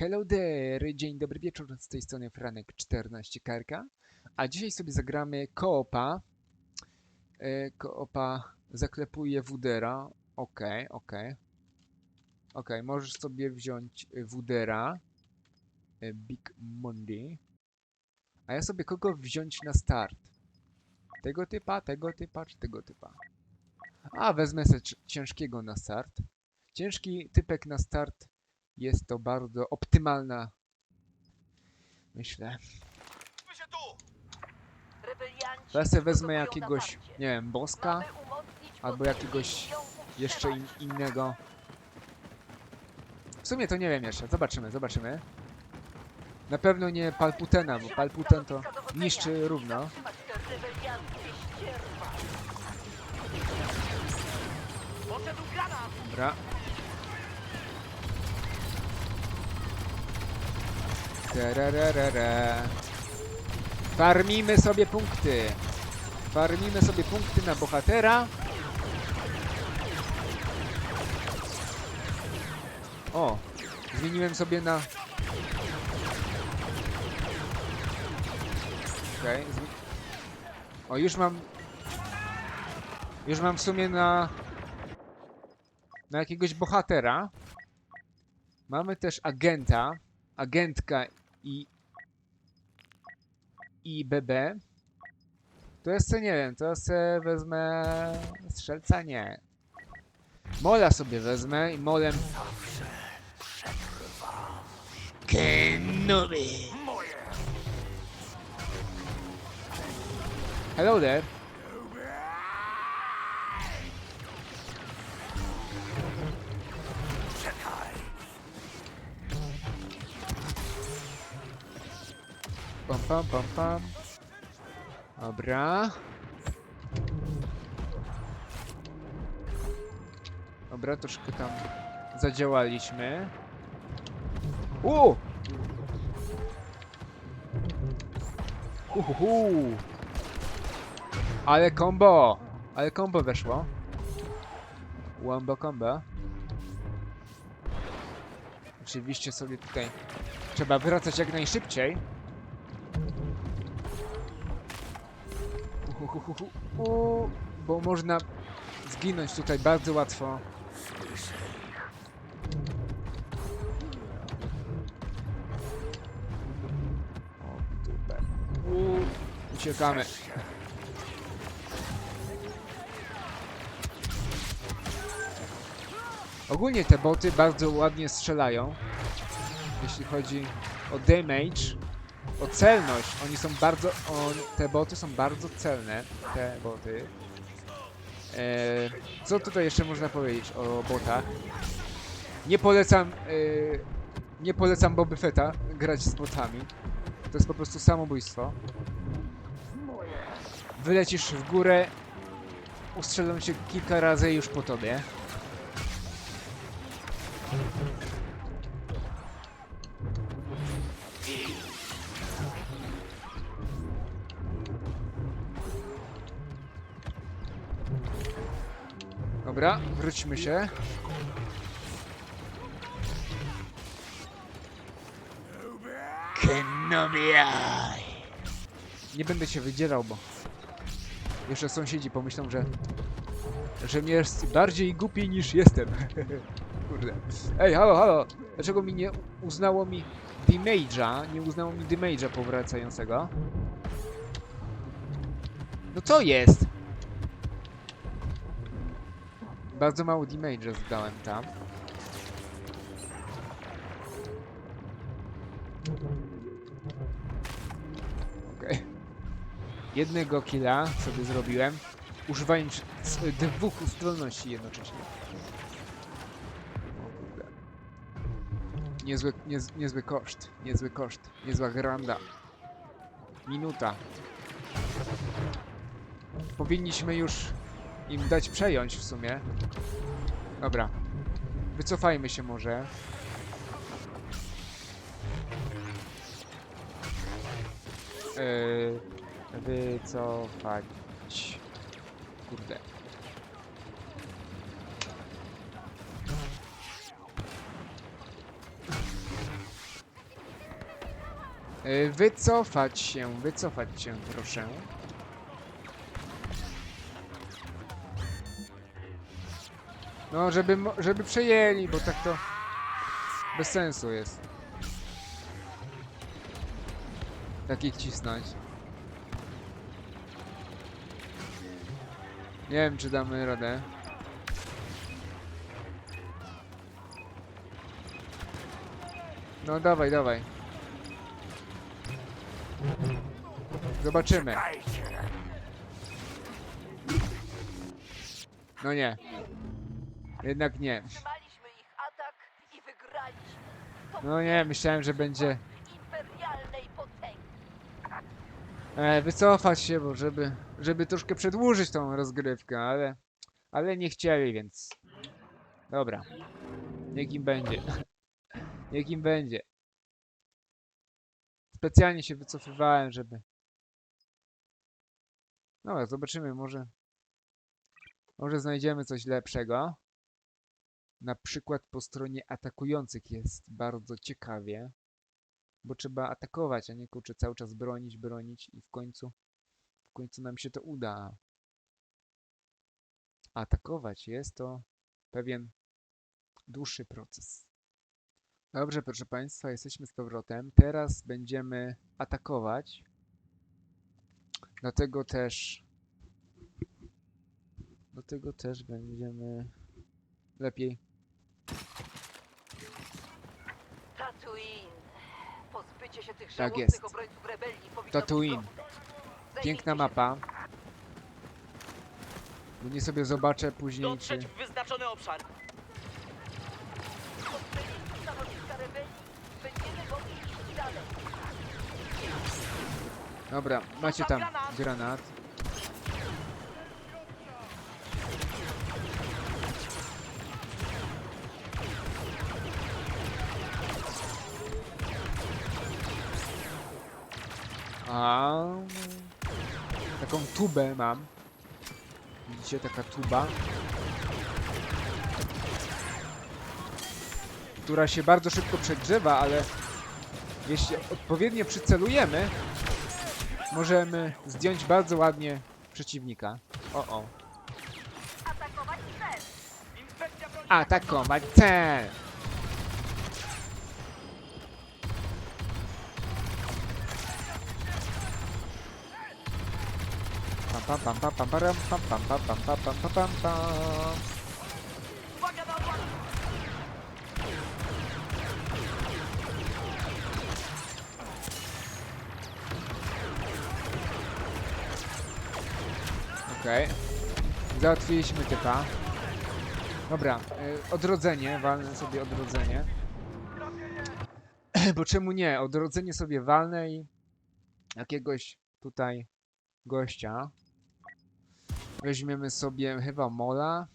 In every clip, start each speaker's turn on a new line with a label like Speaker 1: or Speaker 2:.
Speaker 1: Hello there, dzień dobry wieczór, z tej strony Franek 14 Karka, a dzisiaj sobie zagramy koopa. E, Koopa zaklepuje Wudera, okej, okej. Okej, możesz sobie wziąć Wudera, e, Big Monday, a ja sobie kogo wziąć na start? Tego typa, tego typa, czy tego typa? A, wezmę sobie ci- ciężkiego na start. Ciężki typek na start jest to bardzo optymalna, myślę. Teraz sobie wezmę jakiegoś, nie wiem, boska albo jakiegoś jeszcze in, innego. W sumie to nie wiem jeszcze, zobaczymy, zobaczymy. Na pewno nie Palputena, bo Palputen to niszczy równo. Dobra. Tarararara. Farmimy sobie punkty. Farmimy sobie punkty na bohatera. O, zmieniłem sobie na... Okej. zmi- O, już mam... Już mam w sumie na... Na jakiegoś bohatera. Mamy też agenta. Agentka i... I BB. To jeszcze nie wiem, to se wezmę... Strzelca? Nie. Mola sobie wezmę i molem... Kenobi! Hello there. Pam, pam, pam. Dobra. Dobra, troszkę tam zadziałaliśmy. U! Uhuhu! Ale combo! Ale combo weszło. Wombo combo. Oczywiście sobie tutaj trzeba wracać jak najszybciej. Uhuhuhu. U, bo można zginąć tutaj bardzo łatwo. Uciekamy. Ogólnie te boty bardzo ładnie strzelają. Jeśli chodzi o damage, o celność. Oni są bardzo. On, te boty są bardzo celne. Te boty. E, co tutaj jeszcze można powiedzieć o botach? Nie polecam. E, nie polecam Boby Fetta grać z botami. To jest po prostu samobójstwo. Wylecisz w górę, ustrzelą cię kilka razy już po tobie. Wróćmy się. Nie będę się wydzierał, bo jeszcze sąsiedzi pomyślą, że że mnie jest bardziej głupi niż jestem. Kurde. Ej, halo, halo! Dlaczego mi nie uznało mi damage'a? Nie uznało mi damage'a powracającego? No co jest? Bardzo mało damage'a zdałem tam. Okej. Jednego killa sobie zrobiłem, używając dwóch zdolności jednocześnie. Niezły, niez, niezły koszt, niezły koszt, niezła granda. Minuta. Powinniśmy już im dać przejąć w sumie. Dobra. Wycofajmy się może. Yy, wycofać. Kurde. Y, Wycofać się, wycofać się proszę. No, żeby, żeby przejęli, bo tak to bez sensu jest. Takich cisnąć. Nie wiem, czy damy radę. No dawaj, dawaj. Zobaczymy. No nie. Jednak nie.
Speaker 2: Wstrzymaliśmy ich atak i wygraliśmy. To
Speaker 1: No nie, myślałem, że będzie
Speaker 2: imperialnej potęgi.
Speaker 1: e, wycofać się, bo żeby, żeby troszkę przedłużyć tą rozgrywkę, ale, ale nie chcieli, więc dobra. Niech im będzie. Niech im będzie. Specjalnie się wycofywałem, żeby... Dobra, zobaczymy, może... Może znajdziemy coś lepszego. Na przykład po stronie atakujących jest bardzo ciekawie. Bo trzeba atakować, a nie kurczę cały czas bronić, bronić i w końcu... W końcu nam się to uda. Atakować jest to pewien dłuższy proces. Dobrze, proszę Państwa, jesteśmy z powrotem. Teraz będziemy atakować. Dlatego też. Dlatego też będziemy lepiej.
Speaker 2: Tatooine. Pozbycie się tych
Speaker 1: tak jest. Tatooine. Piękna mapa. Nie sobie zobaczę później, czy...
Speaker 3: w wyznaczony obszar.
Speaker 1: Dobra, macie tam
Speaker 3: granat.
Speaker 1: Granat. A taką tubę mam. Widzicie, taka tuba. Która się bardzo szybko przegrzewa, ale jeśli odpowiednio przycelujemy, możemy zdjąć bardzo ładnie przeciwnika. O, o.
Speaker 2: Atakować cel.
Speaker 1: Pam pam pam pam pam pam pam pam pam pam pam pam pam pam. Okej. Załatwiliśmy typa. Dobra, y, odrodzenie, walnę sobie odrodzenie. Bo czemu nie? Odrodzenie sobie walnę i jakiegoś tutaj gościa. Weźmiemy sobie chyba mola.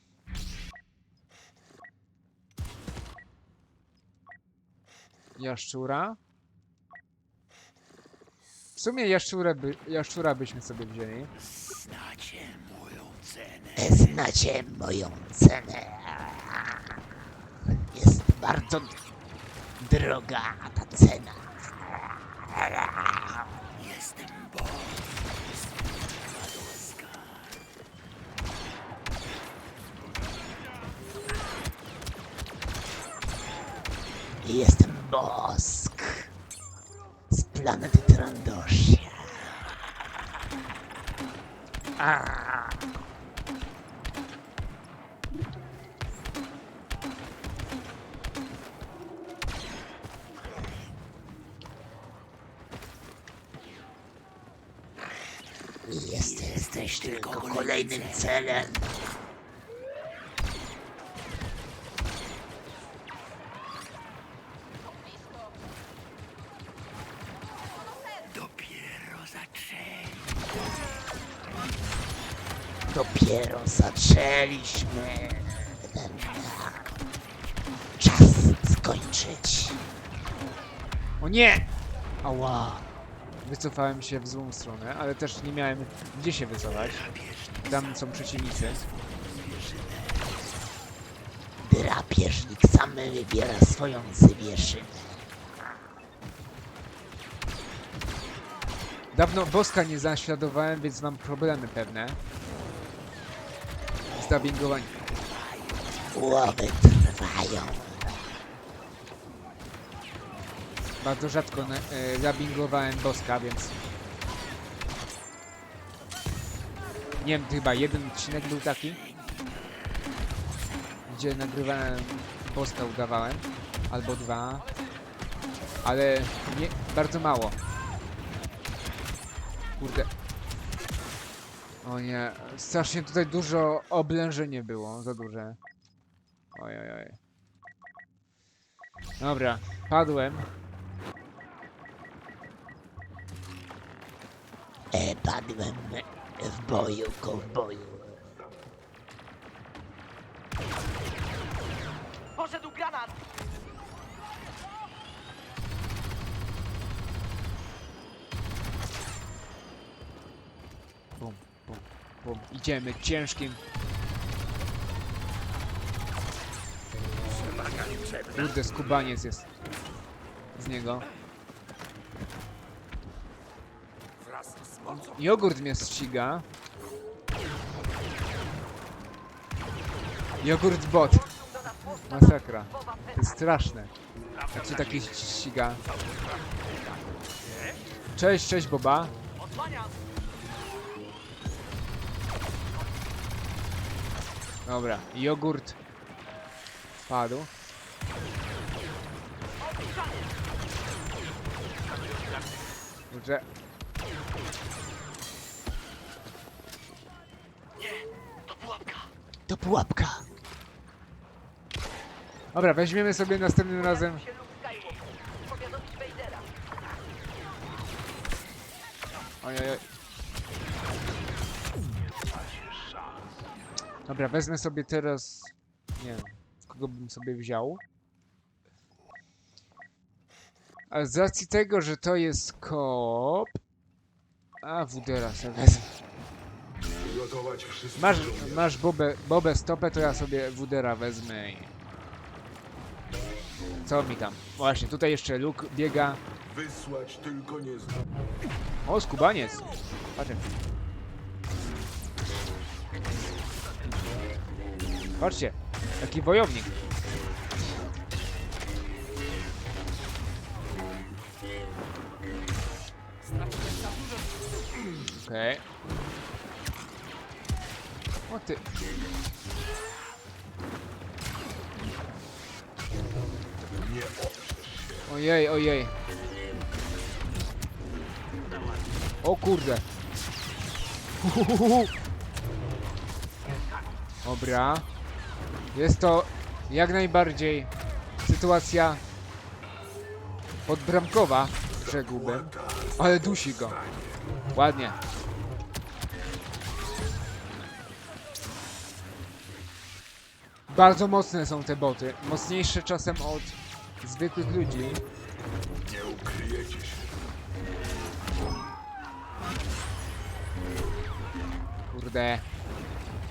Speaker 1: Jaszczura. W sumie jaszczurę by, jaszczura byśmy sobie wzięli.
Speaker 4: Znacie moją cenę. Jest bardzo droga ta cena. Jestem boss. Jestem Bosk z planety Trandoshia. A. Jest, jesteś tylko kolejnym celem. Czas skończyć.
Speaker 1: O nie! Ała! Wycofałem się w złą stronę, ale też nie miałem gdzie się wycofać. Tam są przeciwnicy.
Speaker 4: Drapieżnik sam wybiera swoją zwieszynę.
Speaker 1: Dawno Boska nie naśladowałem, więc mam problemy pewne. Z dubbingowaniem.
Speaker 4: Łowy trwają.
Speaker 1: Bardzo rzadko e, dubbingowałem Boska, więc... Nie wiem, chyba jeden odcinek był taki, gdzie nagrywałem Boska, udawałem, albo dwa, ale nie, bardzo mało. Kurde. O nie, strasznie tutaj dużo oblężenie było, za duże. Oj, oj, oj. Dobra, padłem.
Speaker 4: E, padłem w boju, kowboju.
Speaker 3: Poszedł granat!
Speaker 1: Bum, bum, bum. Idziemy ciężkim. Kurde, skubaniec jest z niego. Jogurt mnie ściga. Jogurt bot. Masakra. To jest straszne. Jak się taki ściga. Cześć, cześć Boba. Dobra, jogurt padł. Kurczę.
Speaker 3: To pułapka!
Speaker 4: To pułapka.
Speaker 1: Dobra, weźmiemy sobie następnym razem.
Speaker 2: się
Speaker 1: Dobra, wezmę sobie teraz. Nie wiem, kogo bym sobie wziął. A z racji tego, że to jest koop. A, Wudera sobie wezmę. Masz, masz bobę, bobę stopę, to ja sobie Wudera wezmę i... Co mi tam? Właśnie, tutaj jeszcze Luke biega.
Speaker 5: Wysłać tylko nie zna.
Speaker 1: O, skubaniec! Patrzcie. Patrzcie, taki wojownik. Okej. O ty. Ojej, ojej. O kurde. Uhuhuhu. Dobra. Jest to jak najbardziej sytuacja podbramkowa, rzekłbym. Ale dusi go. Ładnie. Bardzo mocne są te boty. Mocniejsze czasem od zwykłych ludzi.
Speaker 5: Nie ukryjecie się.
Speaker 1: Kurde.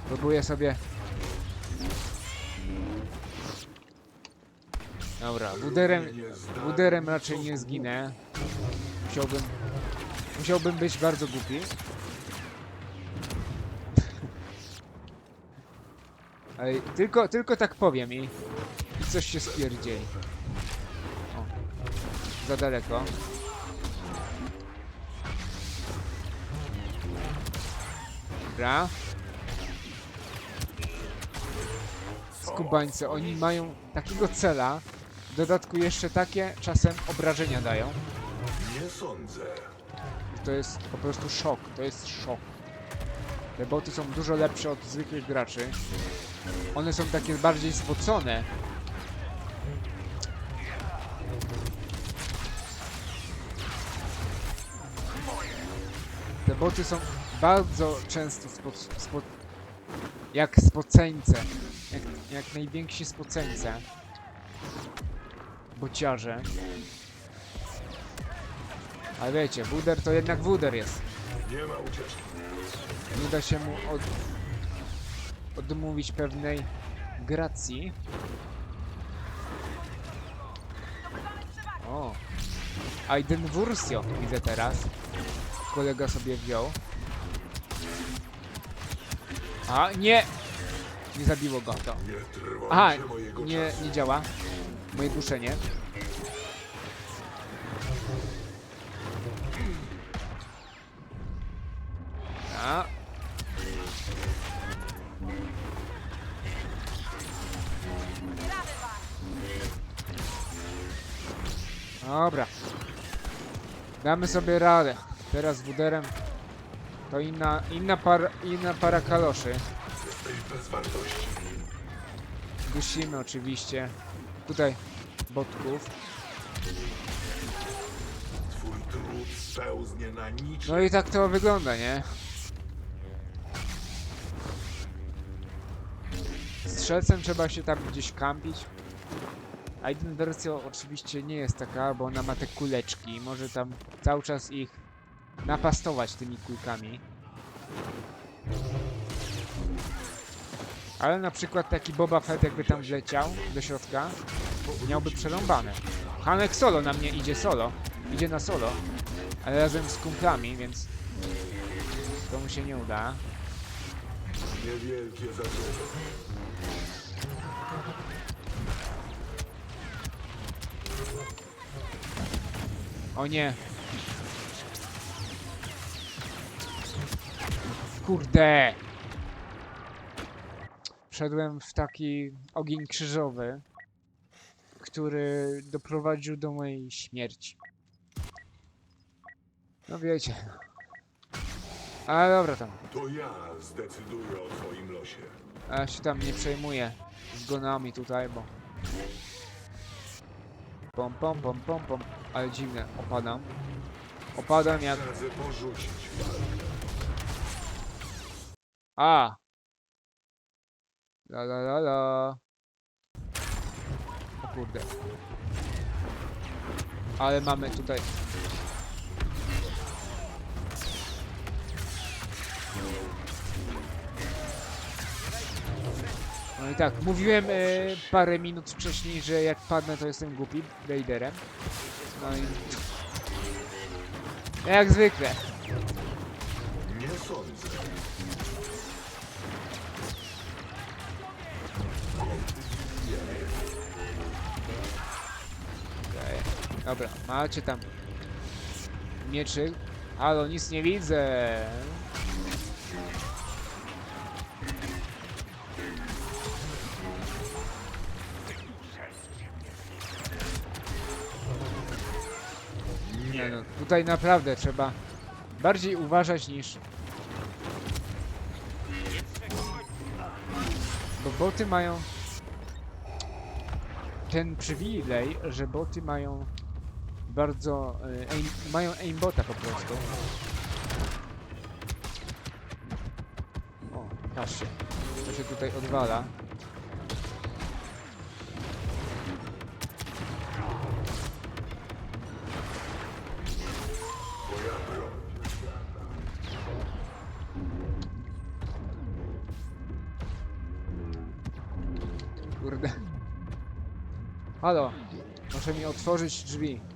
Speaker 1: Próbuję sobie. Dobra, wuderem, wuderem raczej nie zginę. Musiałbym. Musiałbym być bardzo głupi. Ale tylko, tylko tak powiem i, i coś się spierdzieli. O, za daleko. Dobra. Skubańcy, oni mają takiego cela, w dodatku jeszcze takie czasem obrażenia dają.
Speaker 5: Nie sądzę.
Speaker 1: To jest po prostu szok, to jest szok. Te boty są dużo lepsze od zwykłych graczy. One są takie bardziej spocone. Te boty są bardzo często spo, spo, jak spoceńce. Jak, jak najwięksi spoceńce. Bociarze. Ale wiecie, wuder to jednak wuder jest.
Speaker 5: Nie ma ucieczki.
Speaker 1: Nie da się mu od, odmówić pewnej gracji. O! Aiden Wursio widzę teraz. kolega sobie wziął. A, nie! Nie zabiło go to. Aha, nie, nie działa. Moje duszenie. A. Dobra. Damy sobie radę. Teraz wuderem to inna, inna, par, inna para kaloszy.
Speaker 5: Jesteś.
Speaker 1: Dusimy oczywiście. Tutaj botków.
Speaker 5: Twój trud spełznie na niczym.
Speaker 1: No i tak to wygląda, nie? Strzelcem trzeba się tam gdzieś kampić. A jedna wersja oczywiście nie jest taka, bo ona ma te kuleczki. Może tam cały czas ich napastować tymi kulkami. Ale na przykład taki Boba Fett jakby tam wleciał do środka, miałby przerąbane. Hanek solo na mnie idzie solo. Idzie na solo ale razem z kumplami, więc to mu się nie uda.
Speaker 5: Niewielkie.
Speaker 1: O nie. Kurde. Wszedłem w taki ogień krzyżowy, który doprowadził do mojej śmierci. No wiecie. Ale dobra tam.
Speaker 5: To ja zdecyduję o twoim losie.
Speaker 1: A się tam nie przejmuję zgonami tutaj, bo... Pom, pom, pom, pom, pom. Ale dziwne, opadam. Opadam jak...
Speaker 5: Radzę porzucić walkę.
Speaker 1: A! La la la la. Kurde. Ale mamy tutaj... No i tak, mówiłem e, parę minut wcześniej, że jak padnę to jestem głupi Raiderem. No i... Jak zwykle.
Speaker 5: Nie sądzę.
Speaker 1: Dobra, macie tam mieczyk. Halo, nic nie widzę. Nie no, tutaj naprawdę trzeba bardziej uważać niż... Bo boty mają ten przywilej, że boty mają bardzo... e, Aim, mają aimbota po prostu. O, patrzcie. To się tutaj odwala. Kurde. Halo. Proszę mi otworzyć drzwi.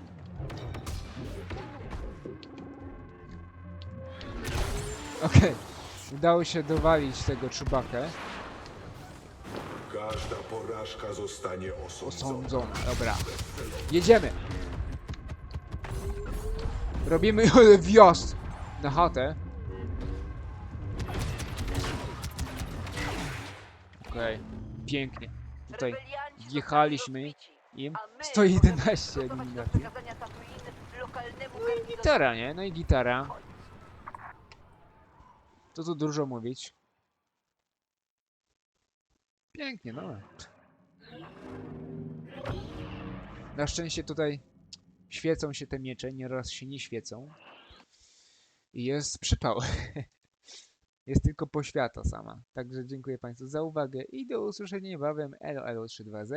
Speaker 1: Okej. Udało się dowalić tego czubakę.
Speaker 5: Każda porażka zostanie osądzona.
Speaker 1: Osądzona. Dobra. Jedziemy. Robimy wjazd na chatę. Okej. Pięknie. Tutaj
Speaker 2: rozbici,
Speaker 1: im.
Speaker 2: a my
Speaker 1: 111
Speaker 2: możemy przygotować do
Speaker 1: eliminacji. No i gitara, nie? No i gitara. To tu dużo mówić. Pięknie, no. Na szczęście tutaj świecą się te miecze, nieraz się nie świecą. I jest przypał. Jest tylko poświata sama. Także dziękuję Państwu za uwagę i do usłyszenia niebawem. Elo, elo 320.